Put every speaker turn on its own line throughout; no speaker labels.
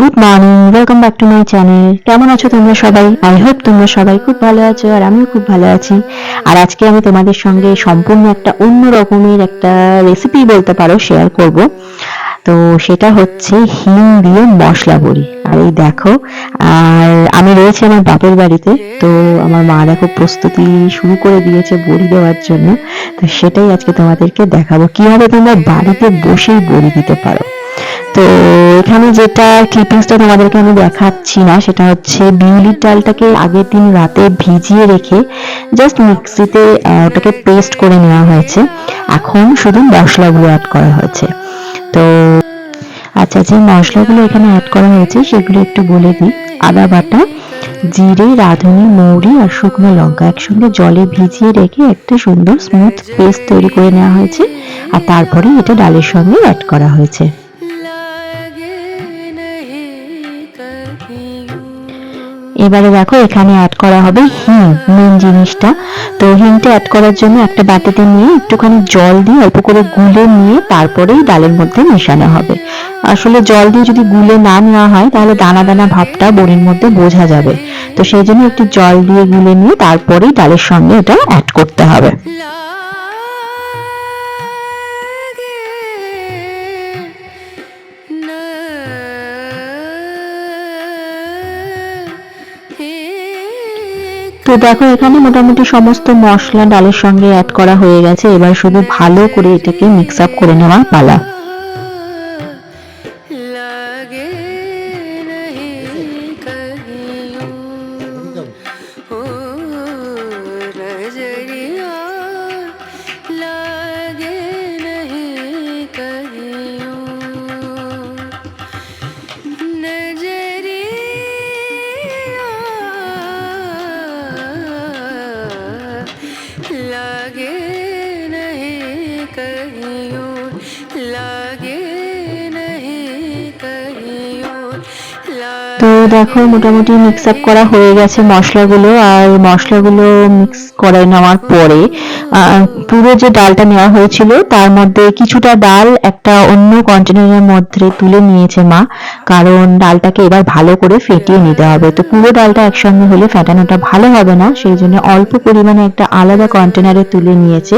Good morning welcome back to my channel কেমন আছো তোমরা সবাই? আই হোপ তোমরা সবাই খুব ভালো আছো আর আমিও খুব ভালো আছি। আর আজকে আমি তোমাদের সঙ্গে সম্পূর্ণ একটা অন্য রকমের একটা রেসিপি বলতে পারো শেয়ার করব। তো সেটা হচ্ছে হিং দিয়ে মশলা বড়ি। আর এই দেখো, আর আমি রয়েছি আমার বাপের বাড়িতে, তো আমার মা দেখো প্রস্তুতি শুরু করে দিয়েছে বড়ি দেওয়ার জন্য। তো সেটাই আজকে তোমাদেরকে দেখাবো। কীভাবে তোমরা বাড়িতে বসেই বড়ি দিতে পারো। তো এখানে যেটা ক্লিপিংসটা তোমাদেরকে আমি দেখাচ্ছি না, সেটা হচ্ছে বিউলির ডালটাকে আগের দিন রাতে ভিজিয়ে রেখে জাস্ট মিক্সিতে ওটাকে পেস্ট করে নেওয়া হয়েছে। এখন শুধু মশলাগুলো অ্যাড করা হয়েছে। তো আচ্ছা যে মশলাগুলো এখানে অ্যাড করা হয়েছে, সেগুলো একটু বলে দিই। আদা বাটা, জিরে, রাঁধুনি, মৌরি আর শুকনো লঙ্কা একসঙ্গে জলে ভিজিয়ে রেখে একটা সুন্দর স্মুথ পেস্ট তৈরি করে নেওয়া হয়েছে। আর তারপরে এটা ডালের সঙ্গে অ্যাড করা হয়েছে। এবারে দেখো, এখানে অ্যাড করা হবে হিং মেন জিনিসটা। তো হিংটা অ্যাড করার জন্য একটা বাটিতে নিয়ে একটুখানি জল দিয়ে অল্প করে গুলে নিয়ে তারপরেই ডালের মধ্যে মেশানো হবে। আসলে জল দিয়ে যদি গুলে না নেওয়া হয়, তাহলে দানা দানা ভাবটা বড়ির মধ্যে বোঝা যাবে। তো সেই জন্য একটু জল দিয়ে গুলে নিয়ে তারপরেই ডালের সঙ্গে এটা অ্যাড করতে হবে। তো দেখো, এখানে মোটামুটি সমস্ত মশলা ডালের সঙ্গে অ্যাড করা হয়ে গেছে। এবার শুধু ভালো করে এটাকে মিক্স আপ করে নেওয়া পালা। তো দেখো মোটামুটি মিক্স আপ করা হয়ে গেছে মশলাগুলো আর মশলাগুলো মিক্স করে নেওয়ার পরে পুরো যে ডালটা নেওয়া হয়েছিল, তার মধ্যে কিছুটা ডাল একটা অন্য কন্টেনারের মধ্যে তুলে নিয়েছে মা। কারণ ডালটাকে এবার ভালো করে ফেটিয়ে নিতে হবে। তো পুরো ডালটা একসঙ্গে হলে ফেটানোটা ভালো হবে না, সেই জন্য অল্প পরিমাণে একটা আলাদা কন্টেনারে তুলে নিয়েছে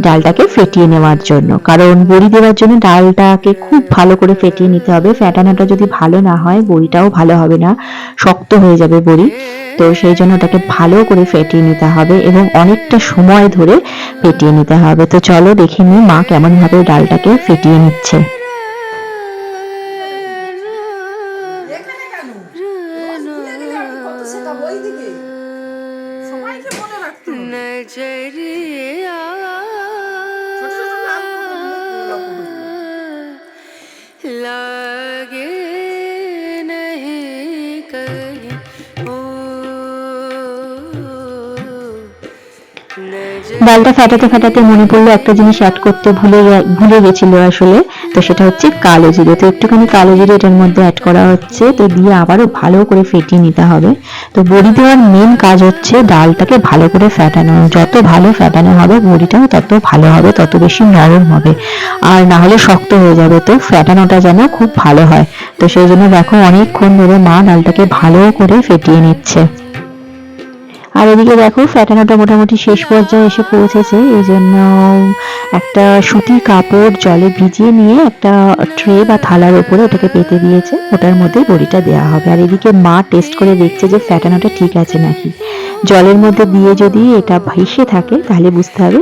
ডালটাকে ফেটিয়ে নেওয়ার জন্য। কারণ বড়ি দেওয়ার জন্য ডালটাকে খুব ভালো করে ফেটিয়ে নিতে হবে। ফেটানোটা যদি ভালো না হয়, বড়িটাও ভালো হবে না, শক্ত হয়ে যাবে বড়ি। তো সেই জন্য ওটাকে ভালো করে ফেটিয়ে নিতে হবে এবং অনেকটা সময় ধরে ফেটিয়ে নিতে হবে। তো চলো দেখে নিই মা কেমন ভাবে ডালটাকে ফেটিয়ে নিচ্ছে। ডালটা ফাটাতে ফাটাতে মনে পড়ল একটা জিনিস অ্যাড করতে ভুলে ভুলে গেছিল আসলে। তো সেটা হচ্ছে কালো জিরে। তো একটুখানি কালো জিরে এটার মধ্যে অ্যাড করা হচ্ছে। তো দিয়ে আবারও ভালো করে ফেটিয়ে নিতে হবে। তো বড়ি দেওয়ার মেন কাজ হচ্ছে ডালটাকে ভালো করে ফ্যাটানো যত ভালো ফ্যাটানো হবে বড়িটাও তত ভালো হবে, তত বেশি নরম হবে। আর না হলে শক্ত হয়ে যাবে। তো ফ্যাটানোটা যেন খুব ভালো হয়। তো সেই জন্য দেখো অনেকক্ষণ ধরে মা ডালটাকে ভালো করে ফেটিয়ে নিচ্ছে। আর এদিকে দেখো, ফ্যাটানোটা মোটামুটি শেষ পর্যায়ে এসে পৌঁছেছে। এই জন্য একটা সুতির কাপড় জলে ভিজিয়ে নিয়ে একটা ট্রে বা থালার ওপরে ওটাকে পেতে দিয়েছে। ওটার মধ্যে বড়িটা দেওয়া হবে। আর এদিকে মা টেস্ট করে দেখছে যে ফ্যাটানোটা ঠিক আছে নাকি। জলের মধ্যে দিয়ে যদি এটা ভেসে থাকে, তাহলে বুঝতে হবে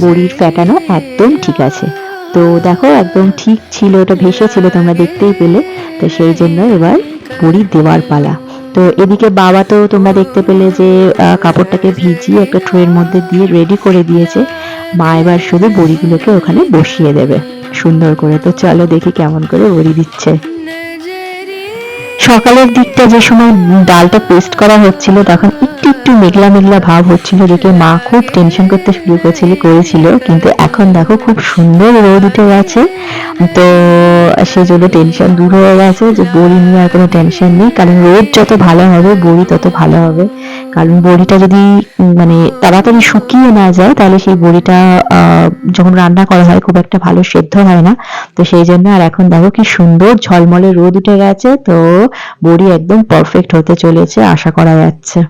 বড়ির ফ্যাটানো একদম ঠিক আছে। তো দেখো, একদম ঠিক ছিল, ওটা ভেসে ছিল, তোমরা দেখতেই পেলে। তো সেই জন্য এবার বড়ি দেওয়ার পালা। তো এদিকে বাবা তো তোমরা দেখতে পেলে যে কাপড়টাকে ভিজিয়ে একটা ট্রের মধ্যে দিয়ে রেডি করে দিয়েছে। মা এবার শুধু বড়িগুলোকে ওখানে বসিয়ে দেবে। সুন্দর করে। তো চলো দেখি কেমন করে বড়ি দিচ্ছে। সকালের দিকটা যে সময় ডালটা পেস্ট করা হচ্ছিল, তখন একটু একটু মেঘলা মেঘলা ভাব হচ্ছিল যেটা মা খুব টেনশন করতে শুরু করেছিল করেছিল। কিন্তু এখন দেখো খুব সুন্দর রোদ উঠে গেছে। তো সেই জন্য টেনশন দূর হয়ে গেছে, যে বড়ি নিয়ে আর কোনো টেনশন নেই, কারণ রোদ যত ভালো হবে, বড়ি তত ভালো হবে। কারণ বড়িটা যদি মানে তাড়াতাড়ি শুকিয়ে না যায়, তাহলে সেই বড়িটা যখন রান্না করা হয়, খুব একটা ভালো সেদ্ধ হয় না। তো সেই জন্য আর এখন দেখো কি সুন্দর ঝলমলে রোদ উঠে গেছে, তো বড়ি একদম পারফেক্ট হতে চলেছে, আশা করা যাচ্ছে।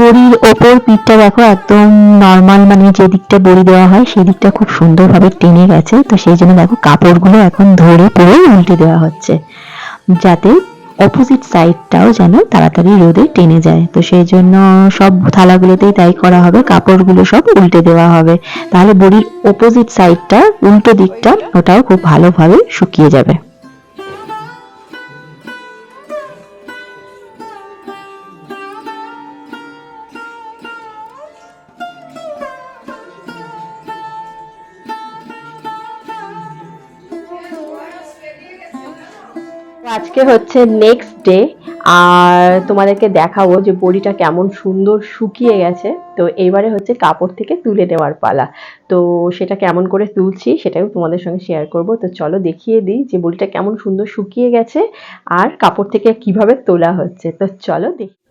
বড়ির ওপর পিঠটা দেখো, একদম নর্মাল মানে যে দিকটা বড়ি দেওয়া হয়, সেই দিকটা খুব সুন্দরভাবে টেনে গেছে। তো সেই জন্য দেখো কাপড়গুলো এখন ধরে পুরো উল্টে দেওয়া হচ্ছে, যাতে অপোজিট সাইডটাও যেন তাড়াতাড়ি রোদে টেনে যায়। তো সেই জন্য সব থালাগুলোতেই তাই করা হবে, কাপড়গুলো সব উল্টে দেওয়া হবে। তাহলে বড়ির অপোজিট সাইডটা উল্টো দিকটা ওটাও খুব ভালোভাবে শুকিয়ে যাবে।
আজকে হচ্ছে নেক্সট ডে আর তোমাদেরকে দেখাবো যে বড়িটা কেমন সুন্দর শুকিয়ে গেছে। তো এইবারে হচ্ছে কাপড় থেকে তুলে দেওয়ার পালা। তো সেটা কেমন করে তুলছি সেটাও তোমাদের সঙ্গে শেয়ার করব। তো চলো দেখিয়ে দিই যে বড়িটা কেমন সুন্দর শুকিয়ে গেছে আর কাপড় থেকে কীভাবে তোলা হচ্ছে। তো চলো দেখি।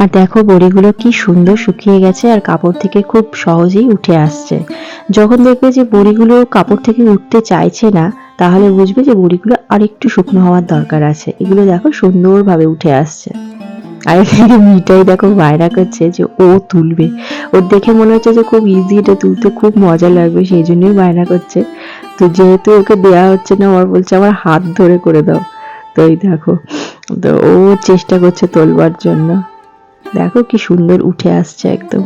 আর দেখো বড়িগুলো কি সুন্দর শুকিয়ে গেছে আর কাপড় থেকে খুব সহজেই উঠে আসছে। যখন দেখবে যে বড়িগুলো কাপড় থেকে উঠতে চাইছে না, তাহলে বুঝবে যে বড়িগুলো আর একটু শুকনো হওয়ার দরকার আছে। এগুলো দেখো সুন্দরভাবে উঠে আসছে। আর এদিকে মিটাই দেখো বায়না করছে যে ও তুলবে। ওর দেখে মনে হচ্ছে যে খুব ইজি এটা তুলতে খুব মজা লাগবে, সেই জন্যই বায়না করছে। তো যেহেতু ওকে দেয়া হচ্ছে না, ওর বলছে, আমার হাত ধরে করে দাও। তো এই দেখো, তো ও চেষ্টা করছে তোলবার জন্য। দেখো কি সুন্দর উঠে আসছে একদম।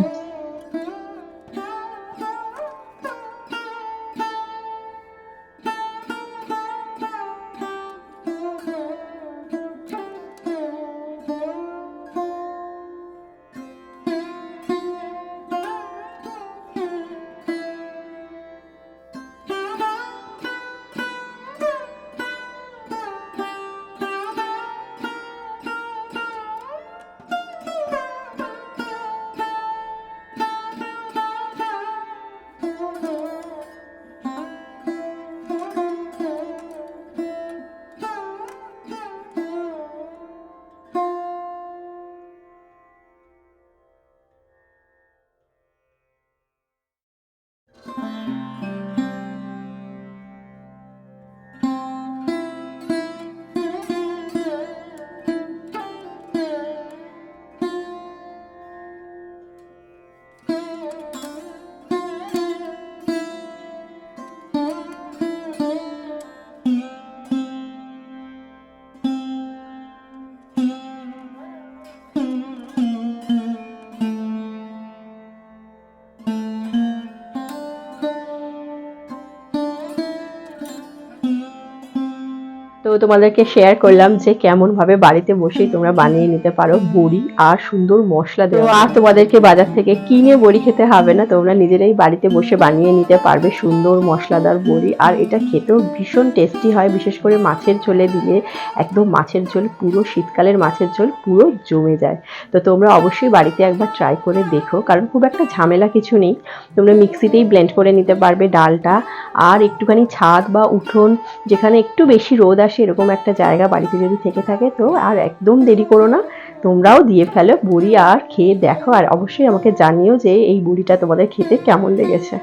তোমাদেরকে শেয়ার করলাম যে কেমন ভাবে বাড়িতে বসেই তোমরা বানিয়ে নিতে পারো বড়ি আর সুন্দর মশলা দেওয়া। আর তোমাদেরকে বাজার থেকে কিনে বড়ি খেতে হবে না তোমরা নিজেরাই বাড়িতে বসে বানিয়ে নিতে পারবে সুন্দর মশলাদার বড়ি। আর এটা খেতেও ভীষণ টেস্টি হয় বিশেষ করে মাছের ঝোলে দিলে একদম মাছের ঝোল পুরো শীতকালের মাছের ঝোল পুরো জমে যায়। তো তোমরা অবশ্যই বাড়িতে একবার ট্রাই করে দেখো কারণ খুব একটা ঝামেলা কিছু নেই। তোমরা মিক্সিতেই ব্লেন্ড করে নিতে পারবে ডালটা। আর একটুখানি ছাদ বা উঠোন যেখানে একটু বেশি রোদ আসে এরকম একটা জায়গা বাড়িতে যদি থেকে থাকে তো আর একদম দেরি করো না। তোমরাও দিয়ে ফেলো, বুড়ি আর খেয়ে দেখো। আর অবশ্যই আমাকে জানিও যে এই বুড়িটা তোমাদের খেতে কেমন লেগেছে।